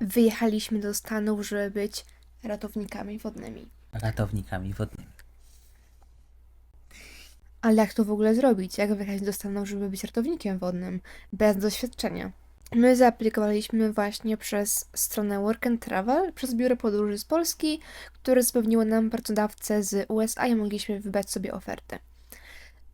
wyjechaliśmy do Stanów, żeby być ratownikami wodnymi. Ratownikami wodnymi. Ale jak to w ogóle zrobić? Jak wyjechać do Stanów, żeby być ratownikiem wodnym? Bez doświadczenia. My zaaplikowaliśmy właśnie przez stronę Work and Travel, przez biuro podróży z Polski, które zapewniło nam pracodawcę z USA i mogliśmy wybrać sobie ofertę.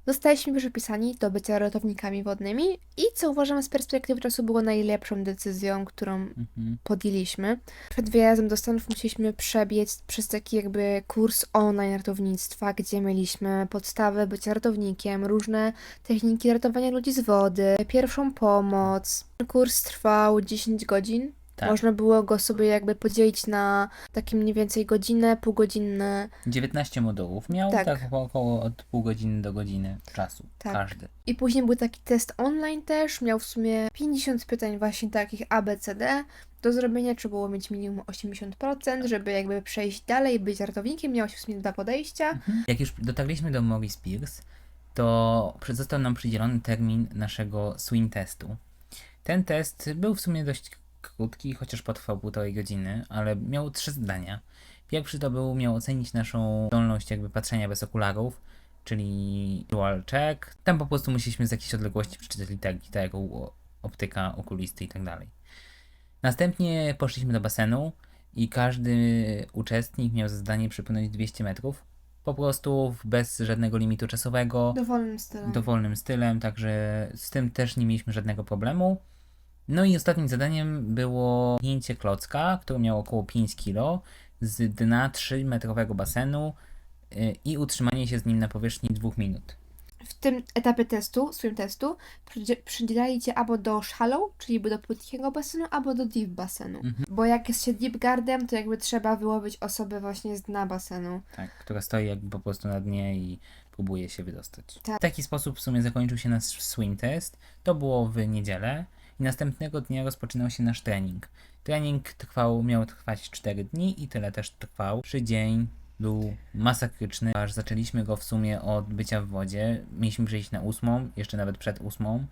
Zostaliśmy przypisani do bycia ratownikami wodnymi i co uważam z perspektywy czasu było najlepszą decyzją, którą Mhm. podjęliśmy. Przed wyjazdem do Stanów musieliśmy przebiec przez taki jakby kurs online ratownictwa, gdzie mieliśmy podstawę bycia ratownikiem, różne techniki ratowania ludzi z wody, pierwszą pomoc. Kurs trwał 10 godzin. Tak. Można było go sobie jakby podzielić na takie mniej więcej godzinę, półgodzinne. 19 modułów miał, Tak. tak, około od pół godziny do godziny czasu. Tak. Każdy. I później był taki test online też, miał w sumie 50 pytań właśnie takich ABCD. Do zrobienia trzeba było mieć minimum 80%, żeby jakby przejść dalej, być ratownikiem. Miało się w sumie dwa podejścia. Mhm. Jak już dotarliśmy do Morris Pierce, to został nam przydzielony termin naszego swing testu. Ten test był w sumie dość krótki, chociaż potrwał półtorej godziny, ale miał trzy zadania. Pierwszy to był, miał ocenić naszą zdolność jakby patrzenia bez okularów, czyli dual check. Tam po prostu musieliśmy z jakiejś odległości przeczytać literki, tak jak optyka, okulisty i tak dalej. Następnie poszliśmy do basenu i każdy uczestnik miał za zadanie przepłynąć 200 metrów. Po prostu bez żadnego limitu czasowego, Dowolnym stylem. dowolnym stylem, także z tym też nie mieliśmy żadnego problemu. No i ostatnim zadaniem było pchnięcie klocka, który miał około 5 kg z dna 3-metrowego basenu y, i utrzymanie się z nim na powierzchni 2 minut. W tym etapie testu, swim testu, przydzie- przydzielali cię albo do shallow, czyli do płytkiego basenu, albo do deep basenu. Bo jak jest się deep guardem, to jakby trzeba wyłowić osobę właśnie z dna basenu. Tak, która stoi jakby po prostu na dnie i próbuje się wydostać. Tak. W taki sposób w sumie zakończył się nasz swim test. To było w niedzielę i następnego dnia rozpoczynał się nasz trening. Trening trwał, miał trwać 4 dni i tyle też trwał. Trzy dzień był masakryczny, aż zaczęliśmy go w sumie od bycia w wodzie. Mieliśmy przejść na ósmą, jeszcze nawet przed ósmą.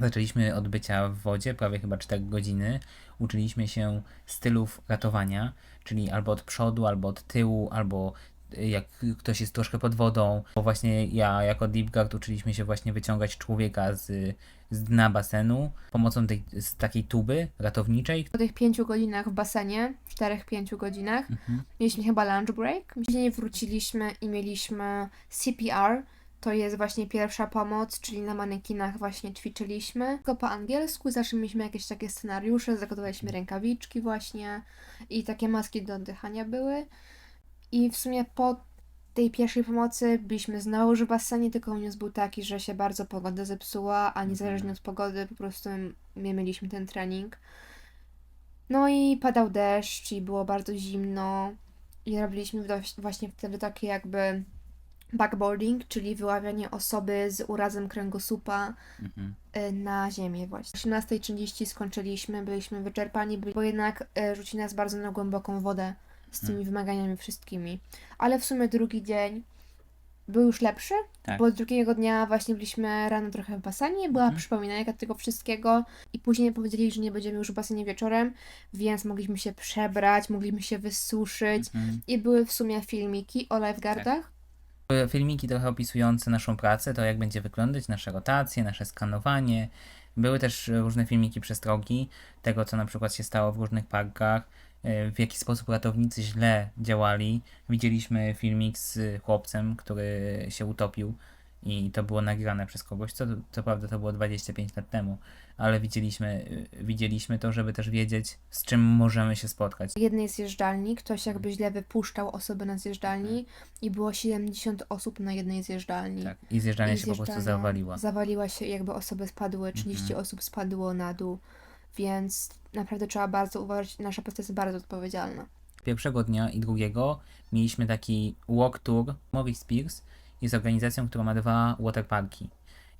Zaczęliśmy od bycia w wodzie, prawie chyba 4 godziny. Uczyliśmy się stylów ratowania, czyli albo od przodu, albo od tyłu, albo jak ktoś jest troszkę pod wodą. Bo właśnie ja jako Deep Guard uczyliśmy się właśnie wyciągać człowieka z, z dna basenu pomocą tej, z takiej tuby ratowniczej. Po tych pięciu godzinach w basenie, czterech, pięciu godzinach, Mhm. mieliśmy chyba lunch break. Później wróciliśmy i mieliśmy CPR. To jest właśnie pierwsza pomoc, czyli na manekinach właśnie ćwiczyliśmy. Tylko po angielsku zawsze mieliśmy jakieś takie scenariusze, zakładaliśmy rękawiczki właśnie i takie maski do oddychania były. I w sumie po tej pierwszej pomocy byliśmy znowu już w basenie, tylko unius był taki, że się bardzo pogoda zepsuła, a niezależnie od pogody po prostu my mieliśmy ten trening. No i padał deszcz i było bardzo zimno i robiliśmy właśnie wtedy takie jakby backboarding, czyli wyławianie osoby z urazem kręgosłupa Mhm. y, na ziemię właśnie. O 18.30 skończyliśmy, byliśmy wyczerpani, bo jednak y, rzuci nas bardzo na głęboką wodę z tymi wymaganiami wszystkimi. Ale w sumie drugi dzień był już lepszy, Tak. bo drugiego dnia właśnie byliśmy rano trochę w basenie, była przypominajka tego wszystkiego i później powiedzieli, że nie będziemy już w basenie wieczorem, więc mogliśmy się przebrać, mogliśmy się wysuszyć Mhm. i były w sumie filmiki o lifeguardach. Były Filmiki trochę opisujące naszą pracę, to jak będzie wyglądać nasze rotacje, nasze skanowanie. Były też różne filmiki przestrogi tego, co na przykład się stało w różnych parkach, w jaki sposób ratownicy źle działali. Widzieliśmy filmik z chłopcem, który się utopił i to było nagrane przez kogoś, co, co prawda to było 25 lat temu, ale widzieliśmy, e, widzieliśmy to, żeby też wiedzieć, z czym możemy się spotkać. W jednej zjeżdżalni ktoś jakby źle wypuszczał osoby na zjeżdżalni i było 70 osób na jednej zjeżdżalni. Tak. I zjeżdżalnia I się po prostu zjeżdżalnia zawaliła. Zawaliła się, jakby osoby spadły, 30 Mhm. osób spadło na dół, więc naprawdę trzeba bardzo uważać, nasza praca jest bardzo odpowiedzialna. Pierwszego dnia i drugiego mieliśmy taki walk tour. Morris Pierce jest organizacją, która ma dwa waterparki.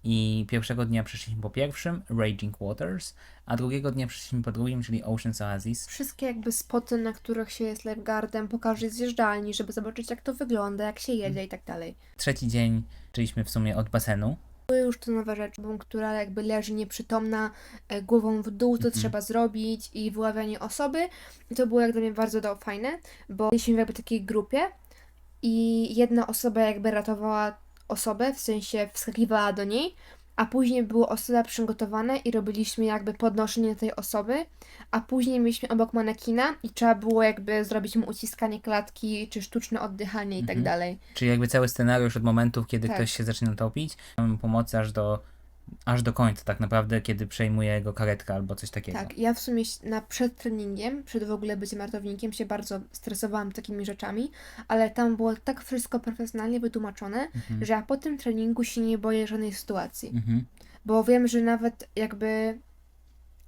I pierwszego dnia przyszliśmy po pierwszym, Raging Waters, a drugiego dnia przyszliśmy po drugim, czyli Ocean's Oasis. Wszystkie jakby spoty, na których się jest lifeguardem, po każdej zjeżdżalni, żeby zobaczyć jak to wygląda, jak się jedzie i tak dalej. Trzeci dzień, czyliśmy w sumie od basenu, Były już to nowe rzeczy, bo która jakby leży nieprzytomna, e, głową w dół, to Mhm. trzeba zrobić i wyławianie osoby. I to było jak dla mnie bardzo do, fajne, bo byliśmy w jakby takiej grupie i jedna osoba jakby ratowała osobę, w sensie wskakiwała do niej, a później było osoba przygotowane i robiliśmy jakby podnoszenie tej osoby, a później mieliśmy obok manekina i trzeba było jakby zrobić mu uciskanie klatki, czy sztuczne oddychanie i tak Mhm. dalej. Czyli jakby cały scenariusz od momentu, kiedy Tak. ktoś się zaczyna topić, mamy pomoc aż do, aż do końca tak naprawdę, kiedy przejmuje jego karetka albo coś takiego. Tak, ja w sumie na, przed treningiem, przed w ogóle byciem ratownikiem się bardzo stresowałam takimi rzeczami, ale tam było tak wszystko profesjonalnie wytłumaczone, Mhm. że ja po tym treningu się nie boję żadnej sytuacji. Mhm. Bo wiem, że nawet jakby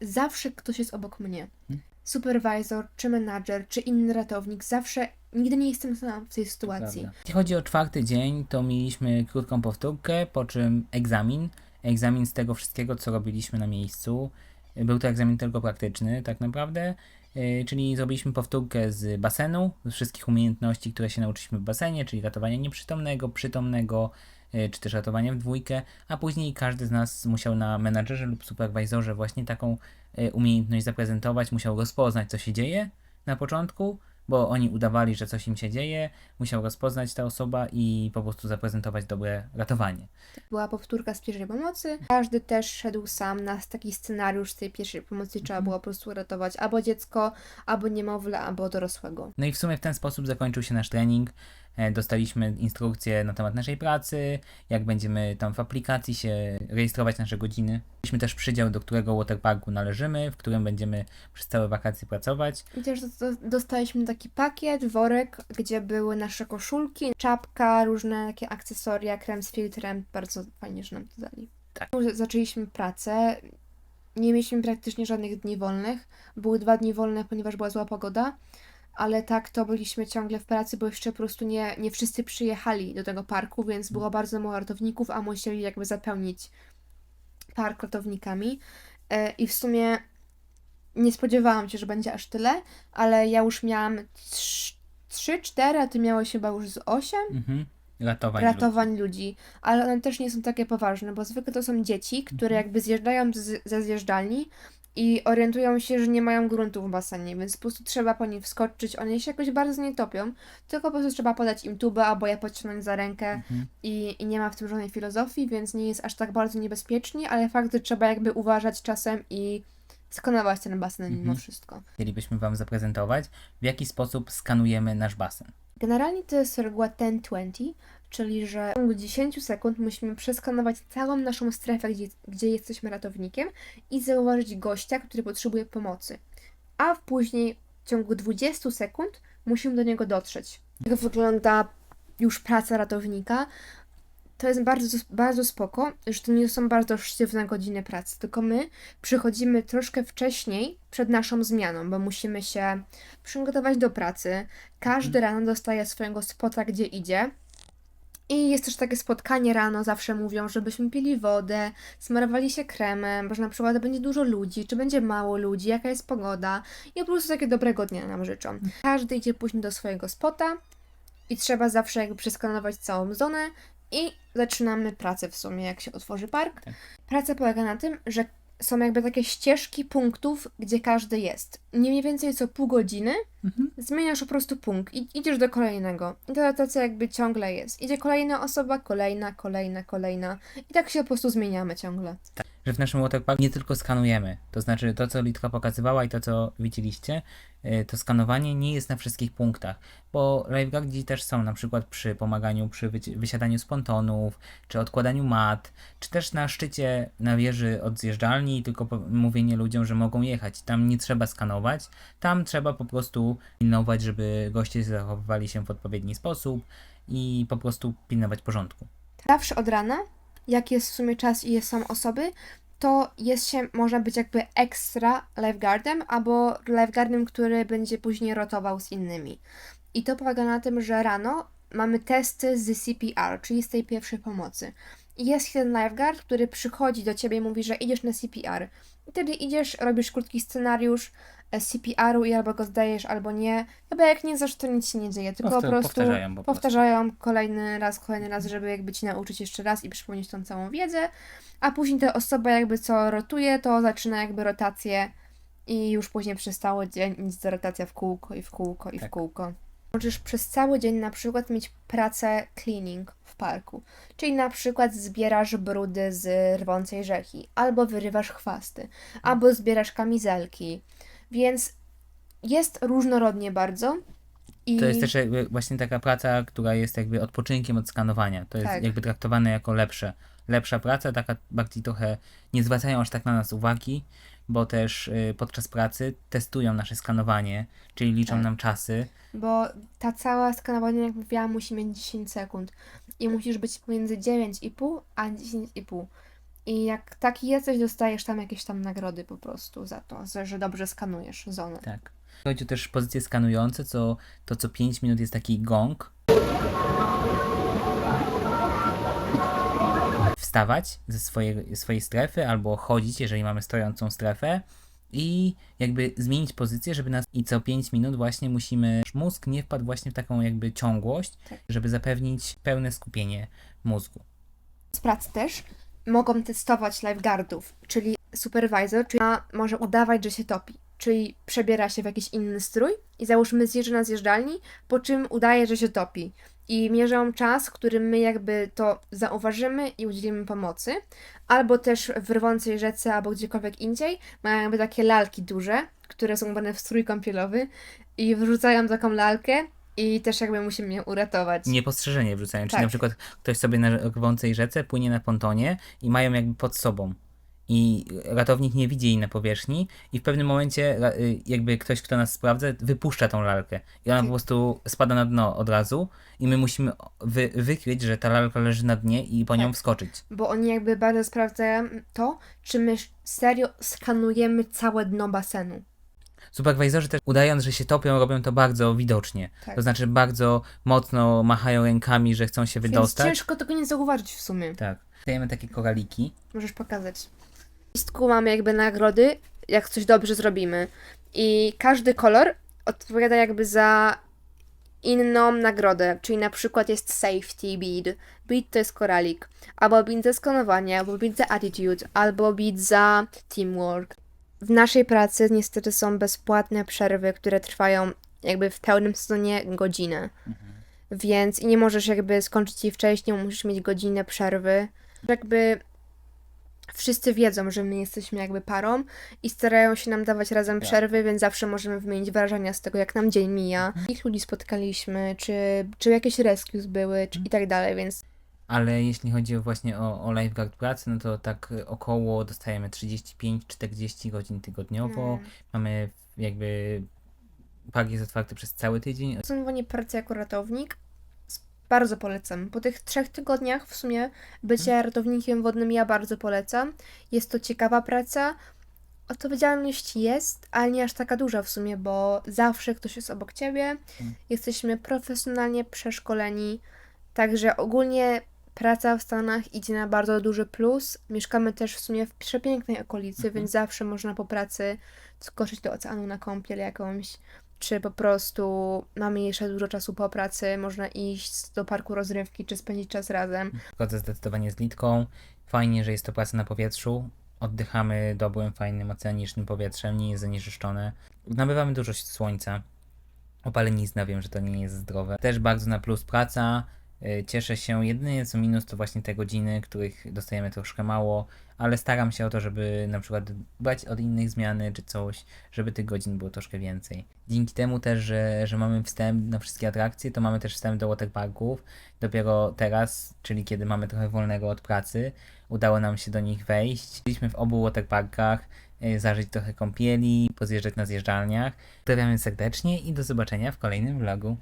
zawsze ktoś jest obok mnie. Mhm. Supervisor, czy menadżer, czy inny ratownik, zawsze nigdy nie jestem sama w tej sytuacji. Jeśli chodzi o czwarty dzień, to mieliśmy krótką powtórkę, po czym egzamin. Egzamin z tego wszystkiego, co robiliśmy na miejscu. Był to egzamin tylko praktyczny, tak naprawdę. Yy, Czyli zrobiliśmy powtórkę z basenu, z wszystkich umiejętności, które się nauczyliśmy w basenie, czyli ratowania nieprzytomnego, przytomnego, yy, czy też ratowania w dwójkę, a później każdy z nas musiał na menadżerze lub superwajzorze właśnie taką yy, umiejętność zaprezentować, musiał rozpoznać, co się dzieje na początku, bo oni udawali, że coś im się dzieje, musiał rozpoznać ta osoba i po prostu zaprezentować dobre ratowanie. Była powtórka z pierwszej pomocy. Każdy też szedł sam na taki scenariusz z tej pierwszej pomocy. Trzeba było po prostu ratować albo dziecko, albo niemowlę, albo dorosłego. No i w sumie w ten sposób zakończył się nasz trening. E, Dostaliśmy instrukcje na temat naszej pracy, jak będziemy tam w aplikacji się rejestrować nasze godziny. Mieliśmy też przydział, do którego waterparku należymy, w którym będziemy przez całe wakacje pracować. I też do- do- dostaliśmy taki pakiet, worek, gdzie były nasze koszulki, czapka, różne takie akcesoria, krem z filtrem. Bardzo fajnie, że nam to dali. Tak. Zaczęliśmy pracę. Nie mieliśmy praktycznie żadnych dni wolnych. Były dwa dni wolne, ponieważ była zła pogoda. Ale tak to byliśmy ciągle w pracy, bo jeszcze po prostu nie, nie wszyscy przyjechali do tego parku, więc było bardzo mało ratowników, a musieli jakby zapełnić park ratownikami. E, I w sumie nie spodziewałam się, że będzie aż tyle, ale ja już miałam 3, 4, a ty miałeś chyba już z 8 Mhm. Ratować. ratowań ludzi. Ale one też nie są takie poważne, bo zwykle to są dzieci, które jakby zjeżdżają z, ze zjeżdżalni i orientują się, że nie mają gruntu w basenie, więc po prostu trzeba po nich wskoczyć. One się jakoś bardzo nie topią, tylko po prostu trzeba podać im tubę albo je pociągnąć za rękę Mhm. i, i nie ma w tym żadnej filozofii, więc nie jest aż tak bardzo niebezpiecznie, ale fakt, że trzeba jakby uważać czasem i skanować ten basen mimo Mhm. wszystko. Chcielibyśmy Wam zaprezentować, w jaki sposób skanujemy nasz basen. Generalnie to jest reguła 10-20, czyli że w ciągu 10 sekund musimy przeskanować całą naszą strefę, gdzie, gdzie jesteśmy ratownikiem i zauważyć gościa, który potrzebuje pomocy. A w później w ciągu 20 sekund musimy do niego dotrzeć. Jak wygląda już praca ratownika? To jest bardzo, bardzo spoko, że to nie są bardzo sztywne godziny pracy, tylko my przychodzimy troszkę wcześniej przed naszą zmianą, bo musimy się przygotować do pracy. Każdy rano dostaje swojego spota, gdzie idzie. I jest też takie spotkanie rano, zawsze mówią, żebyśmy pili wodę, smarowali się kremem, bo że na przykład będzie dużo ludzi, czy będzie mało ludzi, jaka jest pogoda. I po prostu takie dobrego dnia nam życzą. Każdy idzie później do swojego spota i trzeba zawsze jakby przeskanować całą zonę i zaczynamy pracę w sumie, jak się otworzy park. Tak. Praca polega na tym, że są jakby takie ścieżki punktów, gdzie każdy jest. Nie mniej więcej co pół godziny Mhm. zmieniasz po prostu punkt i idziesz do kolejnego. I ta rotacja jakby ciągle jest. Idzie kolejna osoba, kolejna, kolejna, kolejna. I tak się po prostu zmieniamy ciągle. Że w naszym waterparku nie tylko skanujemy, to znaczy to, co Litka pokazywała i to, co widzieliście, y, to skanowanie nie jest na wszystkich punktach, bo lifeguardzi też są na przykład przy pomaganiu przy wysiadaniu z pontonów, czy odkładaniu mat, czy też na szczycie, na wieży od zjeżdżalni, tylko mówienie ludziom, że mogą jechać. Tam nie trzeba skanować, tam trzeba po prostu pilnować, żeby goście zachowywali się w odpowiedni sposób i po prostu pilnować porządku. Zawsze od rana, jak jest w sumie czas i jest są osoby, to jest się, można być jakby ekstra lifeguardem albo lifeguardem, który będzie później rotował z innymi. I to polega na tym, że rano mamy testy z CPR, czyli z tej pierwszej pomocy. I jest jeden lifeguard, który przychodzi do ciebie i mówi, że idziesz na CPR. I wtedy idziesz, robisz krótki scenariusz e, CPR-u i albo go zdajesz, albo nie. Chyba jak nie zdasz, to nic się nie dzieje, tylko Powta- po prostu powtarzają po prostu. powtarzają kolejny raz, kolejny raz, żeby jakby ci nauczyć jeszcze raz i przypomnieć tą całą wiedzę. A później ta osoba jakby co rotuje, to zaczyna jakby rotację i już później przez cały dzień nic za rotacja w kółko i w kółko i w Tak. kółko. Możesz przez cały dzień na przykład mieć pracę cleaning w parku. Czyli na przykład zbierasz brudy z rwącej rzeki, albo wyrywasz chwasty, albo zbierasz kamizelki. Więc jest różnorodnie bardzo. I To jest też jakby właśnie taka praca, która jest jakby odpoczynkiem od skanowania. To jest Tak. jakby traktowane jako lepsze. Lepsza praca, taka bardziej trochę nie zwracają aż tak na nas uwagi, bo też y, podczas pracy testują nasze skanowanie, czyli liczą Tak. nam czasy. Bo ta cała skanowanie, jak mówiłam, musi mieć 10 sekund. I musisz być pomiędzy 9,5 a 10,5. I jak taki jesteś, dostajesz tam jakieś tam nagrody po prostu za to, że dobrze skanujesz zonę. Tak. Chodzi o też pozycje skanujące, co, to co 5 minut jest taki gong. Wstawać ze swojej, swojej strefy albo chodzić, jeżeli mamy stojącą strefę i jakby zmienić pozycję, żeby nas i co 5 minut właśnie musimy, mózg nie wpadł właśnie w taką jakby ciągłość, Tak. żeby zapewnić pełne skupienie mózgu. Z pracy też mogą testować lifeguardów, czyli supervisor, czyli może udawać, że się topi. Czyli przebiera się w jakiś inny strój i załóżmy zjeżdża na zjeżdżalni, po czym udaje, że się topi. I mierzą czas, w którym my jakby to zauważymy i udzielimy pomocy. Albo też w rwącej rzece, albo gdziekolwiek indziej mają jakby takie lalki duże, które są ubrane w strój kąpielowy i wrzucają taką lalkę i też jakby musimy ją uratować. Niepostrzeżenie wrzucają, czyli Tak. na przykład ktoś sobie na rwącej rzece płynie na pontonie i mają jakby pod sobą. I ratownik nie widzi jej na powierzchni i w pewnym momencie y, jakby ktoś, kto nas sprawdza, wypuszcza tą lalkę. I ona Tak. po prostu spada na dno od razu i my musimy wy, wykryć, że ta lalka leży na dnie i po nią Tak. wskoczyć. bo oni jakby bardzo sprawdzają to, czy my serio skanujemy całe dno basenu. Superwizorzy też udając, że się topią, robią to bardzo widocznie. Tak. To znaczy bardzo mocno machają rękami, że chcą się Więc wydostać. ciężko tego nie zauważyć w sumie. Tak. Dajemy takie koraliki. Możesz pokazać. Listku mamy jakby nagrody, jak coś dobrze zrobimy. I każdy kolor odpowiada jakby za inną nagrodę, czyli na przykład jest safety bead. Bead to jest koralik, albo bead za skanowanie, albo bead za attitude, albo bead za teamwork. W naszej pracy niestety są bezpłatne przerwy, które trwają jakby w pełnym sezonie godzinę. Więc i nie możesz jakby skończyć jej wcześniej, musisz mieć godzinę przerwy. Jakby wszyscy wiedzą, że my jesteśmy jakby parą i starają się nam dawać razem Tak. przerwy, więc zawsze możemy wymienić wrażenia z tego, jak nam dzień mija, ich ludzi spotkaliśmy, czy, czy jakieś rescues były, czy i tak dalej, więc Ale jeśli chodzi właśnie o, o lifeguard pracy, no to tak około dostajemy 35-40 godzin tygodniowo. No. Mamy jakby park jest otwarty przez cały tydzień. podsumowanie pracy jako ratownik bardzo polecam. Po tych trzech tygodniach w sumie bycia ratownikiem wodnym ja bardzo polecam. Jest to ciekawa praca. Odpowiedzialność jest, ale nie aż taka duża w sumie, bo zawsze ktoś jest obok ciebie. Jesteśmy profesjonalnie przeszkoleni. Także ogólnie praca w Stanach idzie na bardzo duży plus. Mieszkamy też w sumie w przepięknej okolicy, więc zawsze można po pracy skoczyć do oceanu na kąpiel jakąś, czy po prostu mamy jeszcze dużo czasu po pracy, można iść do parku rozrywki, czy spędzić czas razem. Zgodzę zdecydowanie z Litką. Fajnie, że jest to praca na powietrzu. Oddychamy dobrym, fajnym, oceanicznym powietrzem, nie jest zanieczyszczone. Nabywamy dużo słońca. Opalenizna, wiem, że to nie jest zdrowe. Też bardzo na plus praca. Y, Cieszę się. Jedynie co minus to właśnie te godziny, których dostajemy troszkę mało, ale staram się o to, żeby na przykład brać od innych zmiany czy coś, żeby tych godzin było troszkę więcej. Dzięki temu też, że, że mamy wstęp na wszystkie atrakcje, to mamy też wstęp do waterparków. Dopiero teraz, czyli kiedy mamy trochę wolnego od pracy, udało nam się do nich wejść. Byliśmy w obu waterparkach, y, zażyć trochę kąpieli, pozjeżdżać na zjeżdżalniach. Pozdrawiamy serdecznie i do zobaczenia w kolejnym vlogu.